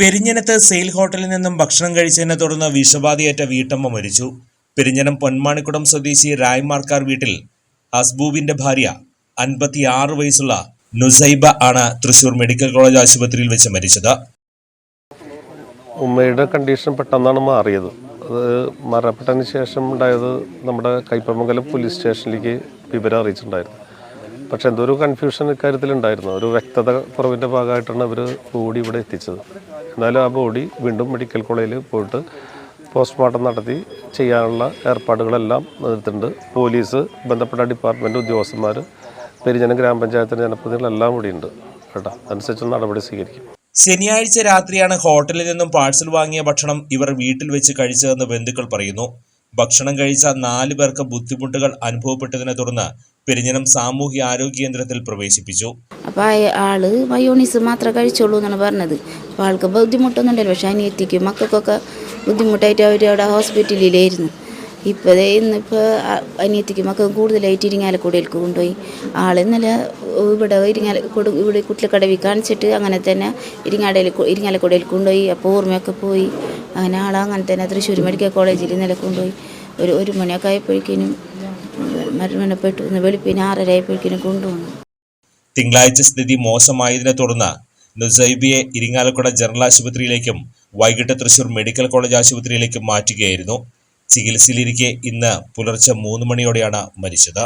പെരിഞ്ഞനത്ത് sale ഹോട്ടലിൽ നിന്നും ഭക്ഷണം കഴിച്ചതിനെ തുടർന്ന് വിഷബാധയേറ്റ വീട്ടമ്മ മരിച്ചു. പെരിഞ്ഞനം പൊന്മാണിക്കുടം സ്വദേശി രായ്മാർക്കാർ വീട്ടിൽ ഹസ്ബൂബിന്റെ ഭാര്യ അൻപത്തിയാറ് വയസ്സുള്ള നുസൈബ ആണ് തൃശൂർ മെഡിക്കൽ കോളേജ് ആശുപത്രിയിൽ വെച്ച് മരിച്ചത്. ഉമ്മയുടെ കണ്ടീഷൻ പെട്ടെന്നാണ് മാറിയത്. അത് മരണപ്പെട്ടതിന് ശേഷം ഉണ്ടായത് നമ്മുടെ കൈപ്പമംഗലം പോലീസ് സ്റ്റേഷനിലേക്ക് വിവരം അറിയിച്ചിട്ടുണ്ടായിരുന്നു. പക്ഷെ എന്തോ ഒരു കൺഫ്യൂഷൻ ഇക്കാര്യത്തിൽ ഉണ്ടായിരുന്നു ഒരു വ്യക്തത കുറവിന്റെ ഭാഗമായിട്ടാണ് അവർ ബോഡി ഇവിടെ എത്തിച്ചത്. എന്നാലും ആ ബോഡി വീണ്ടും മെഡിക്കൽ കോളേജിൽ പോയിട്ട് പോസ്റ്റ്മോർട്ടം നടത്തി ചെയ്യാനുള്ള ഏർപ്പാടുകളെല്ലാം എടുത്തിട്ടുണ്ട് പോലീസ് ബന്ധപ്പെട്ട ഡിപ്പാർട്ട്മെന്റ് ഉദ്യോഗസ്ഥന്മാർ പെരിജനം ഗ്രാമപഞ്ചായത്തിന്റെ ജനപ്രതിനിധികളെല്ലാം കൂടിയുണ്ട് കേട്ടോ. അതനുസരിച്ചുള്ള നടപടി സ്വീകരിക്കും. ശനിയാഴ്ച രാത്രിയാണ് ഹോട്ടലിൽ നിന്നും പാഴ്സൽ വാങ്ങിയ ഭക്ഷണം ഇവർ വീട്ടിൽ വെച്ച് കഴിച്ചതെന്ന് ബന്ധുക്കൾ പറയുന്നു. ഭക്ഷണം കഴിച്ച നാല് പേർക്ക് ബുദ്ധിമുട്ടുകൾ അനുഭവപ്പെട്ടതിനെ തുടർന്ന് പെരിഞ്ഞനം സാമൂഹ്യ ആരോഗ്യ കേന്ദ്രത്തിൽ പ്രവേശിപ്പിച്ചു. അപ്പോൾ ആൾ മയോണീസ് മാത്രമേ കഴിച്ചുള്ളൂ എന്നാണ് പറഞ്ഞത്. അപ്പോൾ ആൾക്ക് ബുദ്ധിമുട്ടൊന്നും ഉണ്ടല്ലോ പക്ഷേ അനിയത്തിക്കും മക്കൾക്കൊക്കെ ബുദ്ധിമുട്ടായിട്ട് അവർ അവിടെ ഹോസ്പിറ്റലിലായിരുന്നു. ഇപ്പോൾ ദേ ഇന്നിപ്പോൾ അനിയത്തിക്ക് മക്കൾ കൂടുതലായിട്ട് ഇരിങ്ങാലക്കുടയിലേക്ക് കൊണ്ടുപോയി. ആൾ ഇന്നലെ ഇവിടെ ഇരിങ്ങാലക്കുട ഇവിടെ കുട്ടിലക്കടവി കാണിച്ചിട്ട് അങ്ങനെ തന്നെ ഇരിങ്ങാടയിൽ ഇരിങ്ങാലക്കുടയിൽ കൊണ്ടുപോയി. അപ്പോൾ ഓർമ്മയൊക്കെ പോയി. അങ്ങനെ ആളെ അങ്ങനെ തന്നെ തൃശ്ശൂർ മെഡിക്കൽ കോളേജിൽ ഇന്നലെ കൊണ്ടുപോയി. ഒരു ഒരു മണിയൊക്കെ ആയപ്പോഴേക്കിനും മരണപ്പെട്ടു വെളുപ്പിന് കൊണ്ടുവന്നു. തിങ്കളാഴ്ച സ്ഥിതി മോശമായതിനെ തുടർന്ന് നുസൈബിയെ ഇരിങ്ങാലക്കുട ജനറൽ ആശുപത്രിയിലേക്കും വൈകിട്ട് തൃശൂർ മെഡിക്കൽ കോളേജ് ആശുപത്രിയിലേക്കും മാറ്റുകയായിരുന്നു. ചികിത്സയിലിരിക്കെ ഇന്ന് പുലർച്ചെ മൂന്ന് മണിയോടെയാണ് മരിച്ചത്.